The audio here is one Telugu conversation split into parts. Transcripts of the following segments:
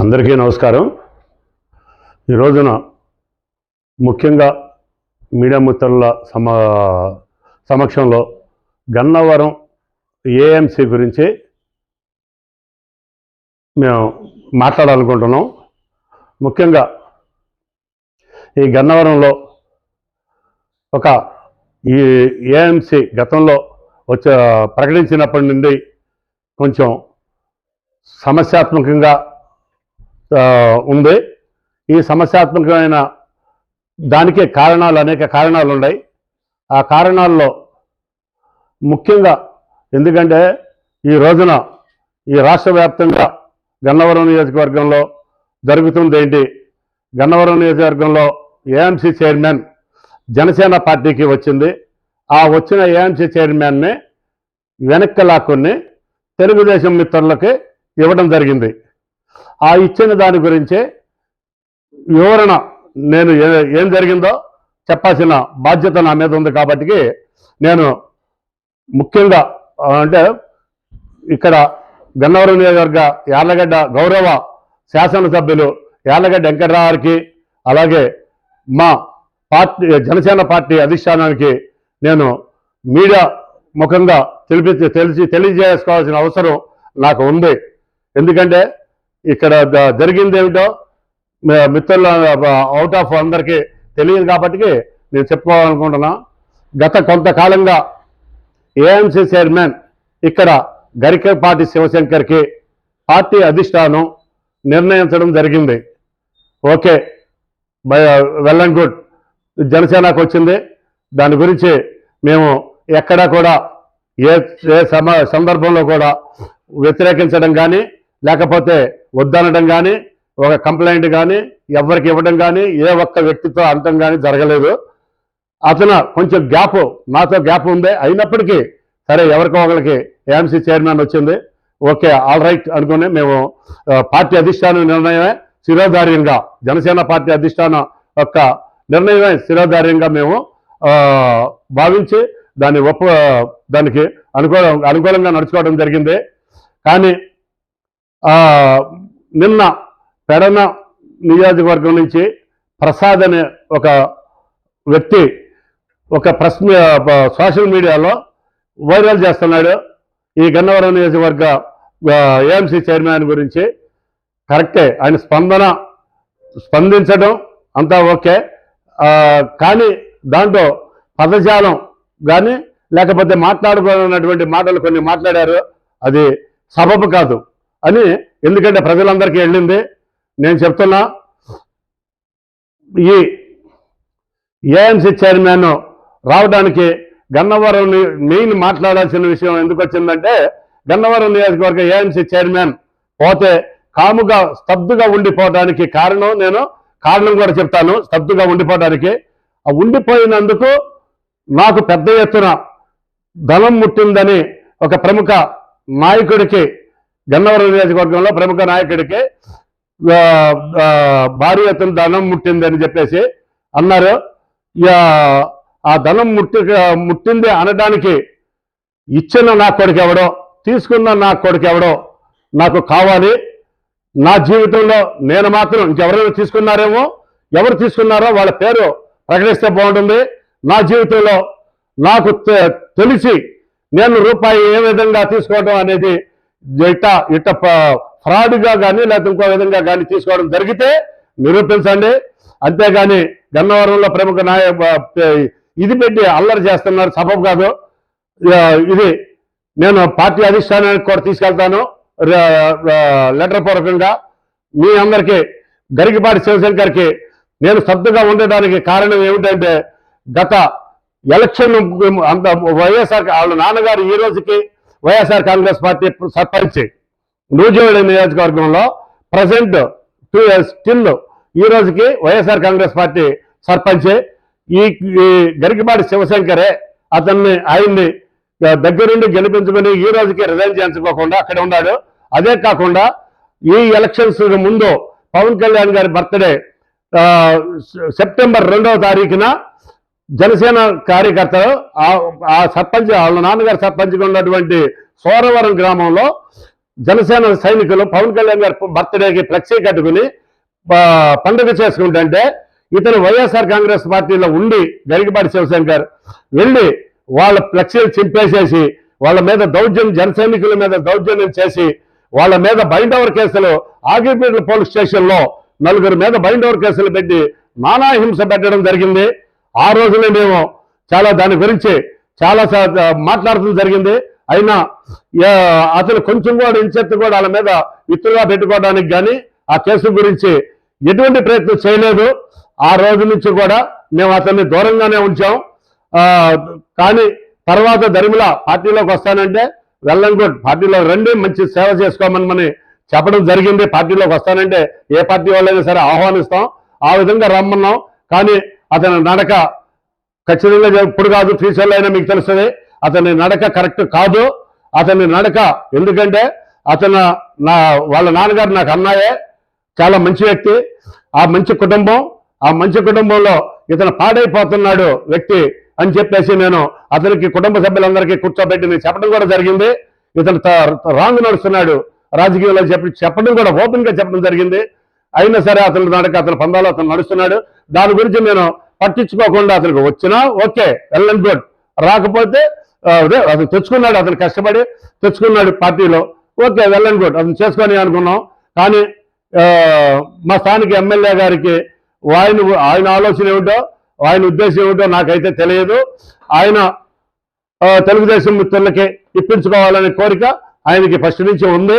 అందరికీ నమస్కారం. ఈ రోజున ముఖ్యంగా మీడియా మిత్రుల సమ సమక్షంలో గన్నవరం ఏఎంసీ గురించి మేము మాట్లాడాలనుకుంటున్నాం. ముఖ్యంగా ఈ గన్నవరంలో ఒక ఈ ఏఎంసీ గతంలో వచ్చే ప్రకటించినప్పటి నుండి కొంచెం సమస్యాత్మకంగా ఉంది. ఈ సమస్యాత్మకమైన దానికే కారణాలు అనేక కారణాలు ఉన్నాయి. ఆ కారణాల్లో ముఖ్యంగా ఎందుకంటే ఈ రోజున ఈ రాష్ట్ర వ్యాప్తంగా గన్నవరం నియోజకవర్గంలో జరుగుతుంది ఏంటి? గన్నవరం నియోజకవర్గంలో ఏఎంసీ చైర్మన్ జనసేన పార్టీకి వచ్చింది. ఆ వచ్చిన ఏఎంసీ చైర్మన్ని వెనక్కి లాక్కుని తెలుగుదేశం మిత్రులకి ఇవ్వడం జరిగింది. ఆ ఇచ్చిన దాని గురించి వివరణ నేను ఏ- ఏం జరిగిందో చెప్పాల్సిన బాధ్యత నా మీద ఉంది కాబట్టి నేను ముఖ్యంగా అంటే ఇక్కడ గన్నవరం నియోజకవర్గ యార్లగడ్డ గౌరవ శాసనసభ్యులు యార్లగడ్డ వెంకటరావుకి అలాగే మా పార్టీ జనసేన పార్టీ అధిష్టానానికి నేను మీడియా ముఖంగా తెలిపి తెలిసి తెలియజేసుకోవాల్సిన అవసరం నాకు ఉంది. ఎందుకంటే ఇక్కడ జరిగింది ఏమిటో మిత్రుల అవుట్ ఆఫ్ అందరికీ తెలియదు కాబట్టి నేను చెప్పుకోవాలనుకుంటున్నా. గత కొంతకాలంగా ఏఎంసీ చైర్మన్ ఇక్కడ గరికపాటి శివశంకర్కి పార్టీ అధిష్టానం నిర్ణయించడం జరిగింది. Okay bye well and good జనసేనకు వచ్చింది. దాని గురించి మేము ఎక్కడా కూడా ఏ ఏ సందర్భంలో కూడా వ్యతిరేకించడం కానీ లేకపోతే వద్దనడం కానీ ఒక కంప్లైంట్ కానీ ఎవరికి ఇవ్వడం కానీ ఏ ఒక్క వ్యక్తితో అంతం కానీ జరగలేదు. అతను కొంచెం గ్యాప్ నాతో గ్యాప్ ఉంది. అయినప్పటికీ సరే ఎవరికో ఒకరికి ఏఎంసీ చైర్మన్ వచ్చింది. ఓకే ఆల్ రైట్ అనుకుని మేము పార్టీ అధిష్టానం నిర్ణయమే శిరోధార్యంగా జనసేన పార్టీ అధిష్టానం యొక్క నిర్ణయమే శిరోధార్యంగా మేము భావించి దాన్ని ఒప్ప దానికి అనుకూల అనుకూలంగా నడుచుకోవడం జరిగింది. కానీ నిన్న పెడన నియోజకవర్గం నుంచి ప్రసాద్ అనే ఒక వ్యక్తి ఒక ప్రెస్ సోషల్ మీడియాలో వైరల్ చేస్తున్నాడు. ఈ గన్నవరం నియోజకవర్గ ఏఎంసీ చైర్మన్ గురించి కరెక్టే. ఆయన స్పందన స్పందించడం అంతా ఓకే. కానీ దాంట్లో పదజాలం కానీ లేకపోతే మాట్లాడుకోనటువంటి మాటలు కొన్ని మాట్లాడారు. అది సబబు కాదు. అని ఎందుకంటే ప్రజలందరికీ వెళ్ళింది. నేను చెప్తున్నా ఈ ఏఎంసీ చైర్మన్ రావడానికి గన్నవరం మెయిన్ మాట్లాడాల్సిన విషయం ఎందుకు వచ్చిందంటే గన్నవరం నియోజకవర్గ ఏఎంసీ చైర్మన్ పోతే కాముగా స్తబ్దుగా ఉండిపోవడానికి కారణం నేను కారణం కూడా చెప్తాను స్తబ్దుగా ఉండిపోవడానికి. ఆ ఉండిపోయినందుకు నాకు పెద్ద ఎత్తున ధనం ముట్టిందని ఒక ప్రముఖ నాయకుడికి గన్నవరం నియోజకవర్గంలో ప్రముఖ నాయకుడికి భారీ ఎత్తున ధనం ముట్టిందని చెప్పేసి అన్నారు. ఆ ధనం ముట్టి ముట్టింది అనడానికి ఇచ్చిన నా కొడుకు ఎవడో తీసుకున్న నా కొడుకు ఎవడో నాకు కావాలి. నా జీవితంలో నేను మాత్రం ఇంకెవరైనా తీసుకున్నారేమో ఎవరు తీసుకున్నారో వాళ్ళ పేరు ప్రకటిస్తే బాగుంటుంది. నా జీవితంలో నాకు తెలిసి నేను రూపాయి ఏ విధంగా తీసుకోవడం అనేది ఇట్ట ఇట్ట ఫ్రాడ్గా కానీ లేకపోతే ఇంకో విధంగా కానీ తీసుకోవడం జరిగితే నిరూపించండి. అంతేగాని గన్నవరంలో ప్రముఖ నాయ ఇది పెట్టి అల్లరి చేస్తున్నారు సబబు కాదు ఇది నేను పార్టీ అధిష్టానానికి కూడా తీసుకెళ్తాను. లెటర్ పూర్వకంగా మీ అందరికీ గరికిపాటి శివశంకర్కి నేను శ్రద్ధగా ఉండడానికి కారణం ఏమిటంటే గత ఎలక్షన్ అంత వైఎస్ఆర్ వాళ్ళ నాన్నగారు ఈ రోజుకి వైఎస్ఆర్ కాంగ్రెస్ పార్టీ సర్పంచ్ నూజివేడి నియోజకవర్గంలో ప్రజెంట్ టూ స్టిల్ ఈ రోజుకి వైఎస్ఆర్ కాంగ్రెస్ పార్టీ సర్పంచ్. ఈ గరికిపాటి శివశంకరే అతన్ని ఆయన్ని దగ్గరుండి గెలిపించుకుని ఈ రోజుకి రిజైన్ చేయించుకోకుండా అక్కడ ఉన్నాడు. అదే కాకుండా ఈ ఎలక్షన్స్ ముందు పవన్ కళ్యాణ్ గారి బర్త్డే సెప్టెంబర్ రెండవ తారీఖున జనసేన కార్యకర్తలు ఆ- సర్పంచ్ వాళ్ళ నాన్నగారు సర్పంచ్గా ఉన్నటువంటి సోరవరం గ్రామంలో జనసేన సైనికులు పవన్ కళ్యాణ్ గారి బర్త్డేకి ఫ్లెక్సీ కట్టుకుని పండుగ చేసుకుంటుంటే ఇతను వైఎస్ఆర్ కాంగ్రెస్ పార్టీలో ఉండి గరికపాటి శివశంకర్ వెళ్ళి వాళ్ళ ఫ్లెక్సీలు చింపేసేసి వాళ్ళ మీద దౌర్జన్యం జనసైనికుల మీద దౌర్జన్యం చేసి వాళ్ళ మీద బైండ్ ఓవర్ కేసులు ఆగిపేట పోలీస్ స్టేషన్లో నలుగురు మీద బైండ్ ఓవర్ కేసులు పెట్టి నానా హింస పెట్టడం జరిగింది. ఆ రోజునే మేము చాలా దాని గురించి చాలా మాట్లాడటం జరిగింది. అయినా అతను కొంచెం కూడా ఇంచెత్తు కూడా వాళ్ళ మీద విత్తుగా పెట్టుకోవడానికి కానీ ఆ కేసు గురించి ఎటువంటి ప్రయత్నం చేయలేదు. ఆ రోజు నుంచి కూడా మేము అతన్ని దూరంగానే ఉంచాం. కానీ తర్వాత ధర్మిల పార్టీలోకి వస్తానంటే వెల్లం గుడ్ పార్టీలో రండి మంచి సేవ చేసుకోమని చెప్పడం జరిగింది. పార్టీలోకి వస్తానంటే ఏ పార్టీ వాళ్ళైనా సరే ఆహ్వానిస్తాం. ఆ విధంగా రమ్మన్నాం. కానీ అతని నడక ఖచ్చితంగా ఎప్పుడు కాదు ఫ్యూచర్లో అయినా మీకు తెలుస్తుంది. అతని నడక కరెక్ట్ కాదు. అతని నడక ఎందుకంటే అతను నా వాళ్ళ నాన్నగారు నాకు అన్నాయే చాలా మంచి వ్యక్తి. ఆ మంచి కుటుంబం ఆ మంచి కుటుంబంలో ఇతను పాడైపోతున్నాడు వ్యక్తి అని చెప్పేసి నేను అతనికి కుటుంబ సభ్యులందరికీ కూర్చోబెట్టి నేను చెప్పడం కూడా జరిగింది. ఇతను త- రాంగ్ నడుస్తున్నాడు. రాజకీయంలో చెప్పి చెప్పడం కూడా ఓపెన్గా చెప్పడం జరిగింది. అయినా సరే అతని నడక అతని పందాలు అతను నడుస్తున్నాడు. దాని గురించి నేను పట్టించుకోకుండా అతనికి వచ్చినా ఓకే వెల్ అండ్ గుడ్. రాకపోతే అదే అతను తెచ్చుకున్నాడు అతను కష్టపడి తెచ్చుకున్నాడు పార్టీలో. Okay well and good. అతను చేసుకొని అనుకున్నాం. కానీ మా స్థానిక ఎమ్మెల్యే గారికి ఆయన ఆయన ఆలోచన ఏమిటో ఆయన ఉద్దేశం ఏమిటో నాకైతే తెలియదు. ఆయన తెలుగుదేశం మిత్రులకి ఇప్పించుకోవాలనే కోరిక ఆయనకి ఫస్ట్ నుంచి ఉంది.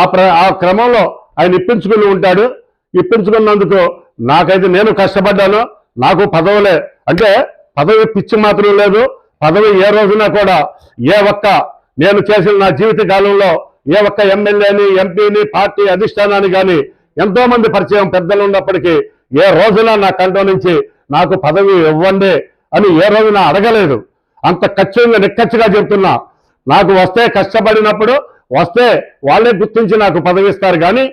ఆ ప్ర ఆ క్రమంలో ఆయన ఇప్పించుకుని ఉంటాడు. ఇప్పించుకున్నందుకు నాకైతే నేను కష్టపడ్డాను. నాకు పదవులే. అంటే పదవి పిచ్చి మాత్రం లేదు. పదవి ఏ రోజున కూడా ఏ ఒక్క నేను చేసిన నా జీవిత కాలంలో ఏ ఒక్క ఎమ్మెల్యేని ఎంపీని పార్టీ అధిష్టానాన్ని కానీ ఎంతో మంది పరిచయం పెద్దలు ఉన్నప్పటికీ ఏ రోజున నా కంటో నుంచి నాకు పదవి ఇవ్వండి అని ఏ రోజున అడగలేదు. అంత ఖచ్చితంగా నిక్కచ్చిగా చెప్తున్నా. నాకు వస్తే కష్టపడినప్పుడు వస్తే వాళ్ళే గుర్తించి నాకు పదవి ఇస్తారు కానీ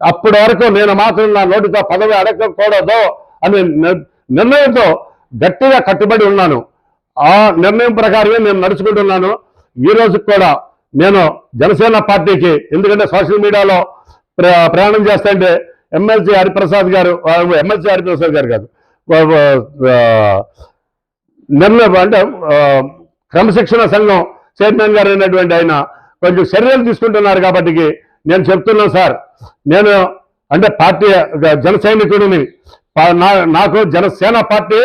అప్పటి వరకు నేను మాత్రం నా నోటితో పదవి అడగకూడదు అనే నిర్ణయంతో గట్టిగా కట్టుబడి ఉన్నాను. ఆ నిర్ణయం ప్రకారమే నేను నడుచుకుంటున్నాను. ఈ రోజు కూడా నేను జనసేన పార్టీకి ఎందుకంటే సోషల్ మీడియాలో ప్రయాణం చేస్తుంటే ఎమ్మెల్సీ హరిప్రసాద్ గారు ఎమ్మెల్సీ హరిప్రసాద్ గారు కాదు నిర్ణయం అంటే క్రమశిక్షణ సంఘం చైర్మన్ గారు అయినటువంటి ఆయన కొంచెం చర్యలు తీసుకుంటున్నారు కాబట్టి నేను చెప్తున్నాను సార్ నేను అంటే పార్టీ జన సైనికుడిని నా- నాకు జనసేన పార్టీ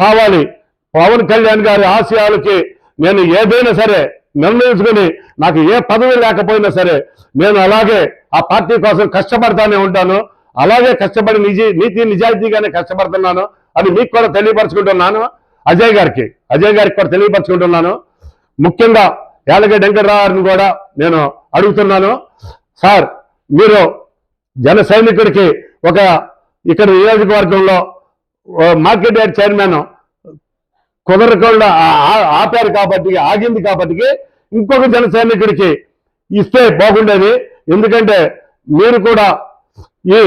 కావాలి. పవన్ కళ్యాణ్ గారి ఆశయాలకి నేను ఏదైనా సరే నిర్ణయించుకుని నాకు ఏ పదవి లేకపోయినా సరే నేను అలాగే ఆ పార్టీ కోసం కష్టపడతానే ఉంటాను. అలాగే కష్టపడి నిజీ నీతి నిజాయితీగానే కష్టపడుతున్నాను. అని మీకు కూడా తెలియపరచుకుంటున్నాను. అజయ్ గారికి అజయ్ గారికి కూడా తెలియపరచుకుంటున్నాను. ముఖ్యంగా యాలగడ్డ గారిని కూడా నేను అడుగుతున్నాను. సార్ మీరు జన సైనికుడికి ఒక ఇక్కడ నియోజకవర్గంలో మార్కెట్ యార్డ్ చైర్మన్ కుదరకుండా ఆ- ఆపారు కాబట్టి ఆగింది కాబట్టి ఇంకొక జన సైనికుడికి ఇస్తే బాగుండేది. ఎందుకంటే మీరు కూడా ఈ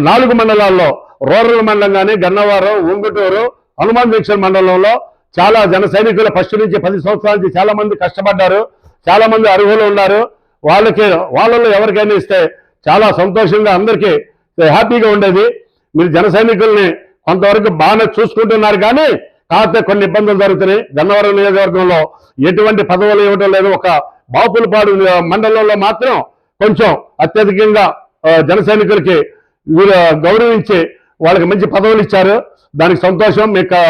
నాలుగు మండలాల్లో రూరల్ మండలం కానీ గన్నవరం ఉంగుటూరు హనుమాన్ దీక్ష మండలంలో చాలా జన సైనికులు ఫస్ట్ నుంచి పది సంవత్సరాల నుంచి చాలా మంది కష్టపడ్డారు. చాలా మంది అర్హులు ఉన్నారు. వాళ్ళకి వాళ్ళలో ఎవరికైనా ఇస్తే చాలా సంతోషంగా అందరికీ హ్యాపీగా ఉండేది. మీరు జన సైనికుల్ని కొంతవరకు బాగానే చూసుకుంటున్నారు కానీ కాకపోతే కొన్ని ఇబ్బందులు జరుగుతున్నాయి. గన్నవరం నియోజకవర్గంలో ఎటువంటి పదవులు ఇవ్వడం లేదు. ఒక బాపులపాడు మండలంలో మాత్రం కొంచెం అత్యధికంగా జన సైనికులకి గౌరవించి వాళ్ళకి మంచి పదవులు ఇచ్చారు. దానికి సంతోషం మీకు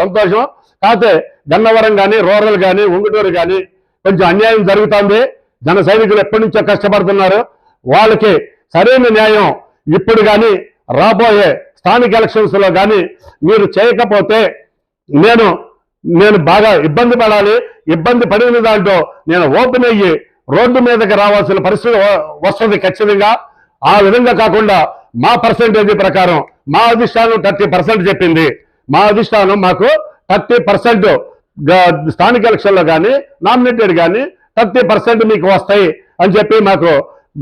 సంతోషం. కాకపోతే గన్నవరం కానీ రూరల్ కానీ ఉంగుటూరు కానీ కొంచెం అన్యాయం జరుగుతుంది. జన సైనికులు ఎప్పటి నుంచో కష్టపడుతున్నారు. వాళ్ళకి సరైన న్యాయం ఇప్పుడు కానీ రాబోయే స్థానిక ఎలక్షన్స్లో కానీ మీరు చేయకపోతే నేను నేను బాగా ఇబ్బంది పడాలి. ఇబ్బంది పడిన దాంట్లో నేను ఓపెన్ అయ్యి రోడ్డు మీదకి రావాల్సిన పరిస్థితి వస్తుంది ఖచ్చితంగా. ఆ విధంగా కాకుండా మా పర్సంటేజ్ ప్రకారం మా అధిష్టానం థర్టీ పర్సెంట్ చెప్పింది. మా అధిష్టానం మాకు థర్టీ పర్సెంట్ స్థానిక ఎలక్షన్లో కానీ నామినేటెడ్ కానీ థర్టీ పర్సెంట్ మీకు వస్తాయి అని చెప్పి మాకు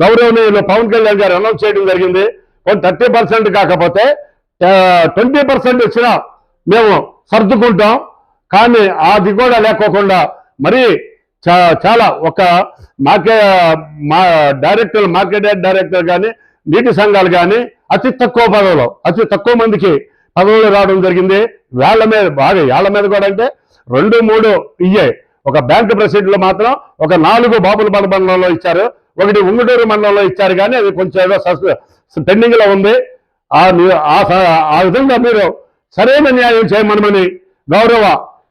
గౌరవనీయులు పవన్ కళ్యాణ్ గారు అనౌన్స్ చేయడం జరిగింది. థర్టీ పర్సెంట్ కాకపోతే ట్వంటీ పర్సెంట్ వచ్చినా మేము సర్దుకుంటాం. కానీ అది కూడా లేకోకుండా మరి చాలా ఒక మార్కెట్ మా డైరెక్టర్ మార్కెట్ డైరెక్టర్ కానీ నీటి సంఘాలు కానీ అతి తక్కువ పదవులు అతి తక్కువ మందికి పదవులు రావడం జరిగింది. వేళ్ళ మీద బాగా ఏళ్ళ మీద కూడా అంటే రెండు మూడు ఇయ్యాయి. ఒక బ్యాంకు ప్రెసిడెంట్లు మాత్రం ఒక నాలుగు బాబుల మండలంలో ఇచ్చారు. ఒకటి ఉంగుటూరు మండలంలో ఇచ్చారు కానీ అది కొంచెం ఏదో పెండింగ్లో ఉంది. ఆ ఆ స- ఆ విధంగా మీరు సరైన న్యాయం చేయమనమని గౌరవ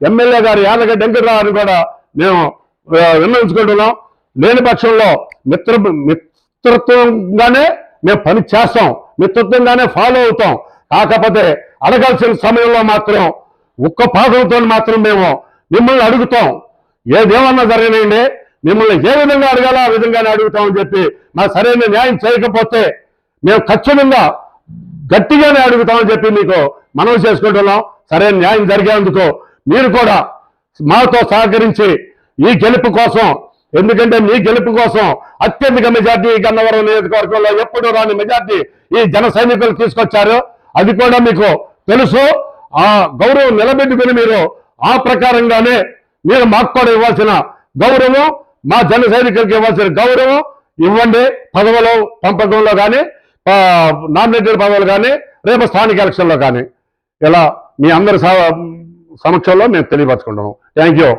ఎమ్మెల్యే గారు యాదగడ్డ వెంకటరావు కూడా మేము ఆ, విన్నవించుకుంటున్నాం. లేని పక్షంలో మిత్ర మిత్రత్వంగానే మేము పని చేస్తాం. మిత్రత్వంగానే ఫాలో అవుతాం. కాకపోతే అడగాల్సిన సమయంలో మాత్రం ఒక్క పాదంతో మాత్రం మేము మిమ్మల్ని అడుగుతాం. ఏదేమన్నా జరగనండి మిమ్మల్ని ఏ విధంగా అడగాలో ఆ విధంగానే అడుగుతామని చెప్పి మా సరైన న్యాయం చేయకపోతే మేము ఖచ్చితంగా గట్టిగానే అడుగుతామని చెప్పి మీకు మనవి చేసుకుంటున్నాం. సరైన న్యాయం జరిగేందుకు మీరు కూడా మాతో సహకరించి ఈ గెలుపు కోసం ఎందుకంటే మీ గెలుపు కోసం అత్యధిక మెజార్టీ ఈ గన్నవరం నియోజకవర్గంలో ఎప్పుడు రాని మెజార్టీ ఈ జన సైనికులు తీసుకొచ్చారు. అది కూడా మీకు తెలుసు. ఆ గౌరవం నిలబెట్టుకుని మీరు ఆ ప్రకారంగానే మీరు మాకు కూడా ఇవ్వాల్సిన గౌరవం మా జన సైనికులకు ఇవ్వాల్సిన గౌరవం ఇవ్వండి. పదవులు పంపకంలో కానీ నామినేటెడ్ పదవులు కానీ రేపు స్థానిక ఎలక్షన్లో కానీ. ఇలా మీ అందరి సమక్షంలో మేము తెలియపరచుకుంటున్నాం థ్యాంక్ యూ.